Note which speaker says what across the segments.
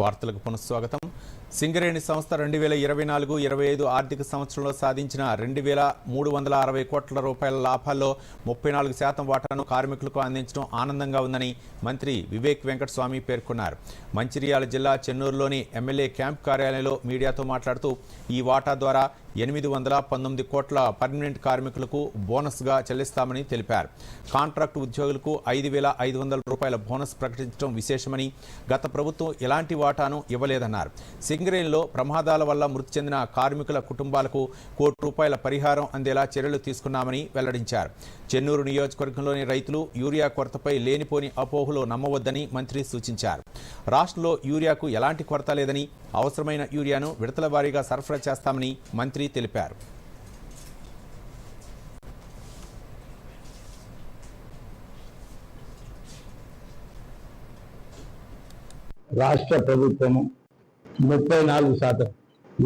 Speaker 1: వార్తలకు పునఃస్వాగతం. సింగరేణి సంస్థ రెండు వేల ఇరవై నాలుగు ఇరవై ఐదు ఆర్థిక సంవత్సరంలో సాధించిన రెండు వేల మూడు వందల అరవై కోట్ల రూపాయల లాభాల్లో ముప్పై నాలుగు శాతం వాటాను కార్మికులకు అందించడం ఆనందంగా ఉందని మంత్రి వివేక్ వెంకటస్వామి పేర్కొన్నారు. మంచిర్యాల జిల్లా చెన్నూరులోని ఎమ్మెల్యే క్యాంప్ కార్యాలయంలో మీడియాతో మాట్లాడుతూ ఈ వాటా ద్వారా ఎనిమిది వందల పంతొమ్మిది కోట్ల పర్మనెంట్ కార్మికులకు బోనస్గా చెల్లిస్తామని తెలిపారు. కాంట్రాక్టు ఉద్యోగులకు ఐదు వేల ఐదు వందల రూపాయల బోనస్ ప్రకటించడం విశేషమని గత ప్రభుత్వం ఎలాంటి వాటాను ఇవ్వలేదన్నారు. సింగరేణిలో ప్రమాదాల వల్ల మృతి చెందిన కార్మికుల కుటుంబాలకు కోటి రూపాయల పరిహారం అందేలా చర్యలు తీసుకున్నామని వెల్లడించారు. చెన్నూరు నియోజకవర్గంలోని రైతులు యూరియా కొరతపై లేనిపోని అపోహలు నమ్మవద్దని మంత్రి సూచించారు. రాష్ట్రంలో యూరియాకు ఎలాంటి కొరత లేదని అవసరమైన యూరియాను విడతల వారీగా సరఫరా చేస్తామని మంత్రి తెలిపారు.
Speaker 2: రాష్ట్ర ప్రభుత్వము ముప్పై నాలుగు శాతం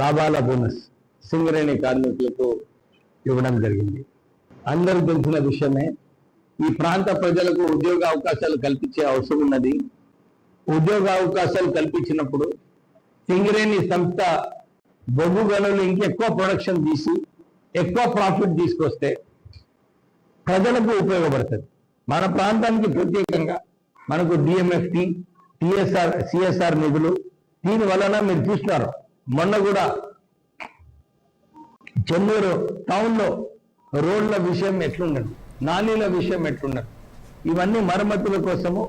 Speaker 2: లాభాల బోనస్ సింగరేణి కార్మికులకు ఇవ్వడం జరిగింది. అందరూ తెలిసిన విషయమే ఈ ప్రాంత ప్రజలకు ఉద్యోగ అవకాశాలు కల్పించే అవసరం ఉన్నది. ఉద్యోగ అవకాశాలు కల్పించినప్పుడు సింగరేణి సంస్థ బొగ్గు గనులు ఇంకెక్కువ ప్రొడక్షన్ తీసి ఎక్కువ ప్రాఫిట్ తీసుకొస్తే ప్రజలకు ఉపయోగపడుతుంది. మన ప్రాంతానికి ప్రత్యేకంగా మనకు డిఎంఎఫ్టి టిఎస్ఆర్ సిఎస్ఆర్ నిధులు. దీని వలన మీరు చూస్తున్నారు మొన్న కూడా చెన్నూరు టౌన్లో రోడ్ల విషయం ఎట్లున్నది నాలీల విషయం ఎట్లున్నది ఇవన్నీ మరమ్మతుల కోసము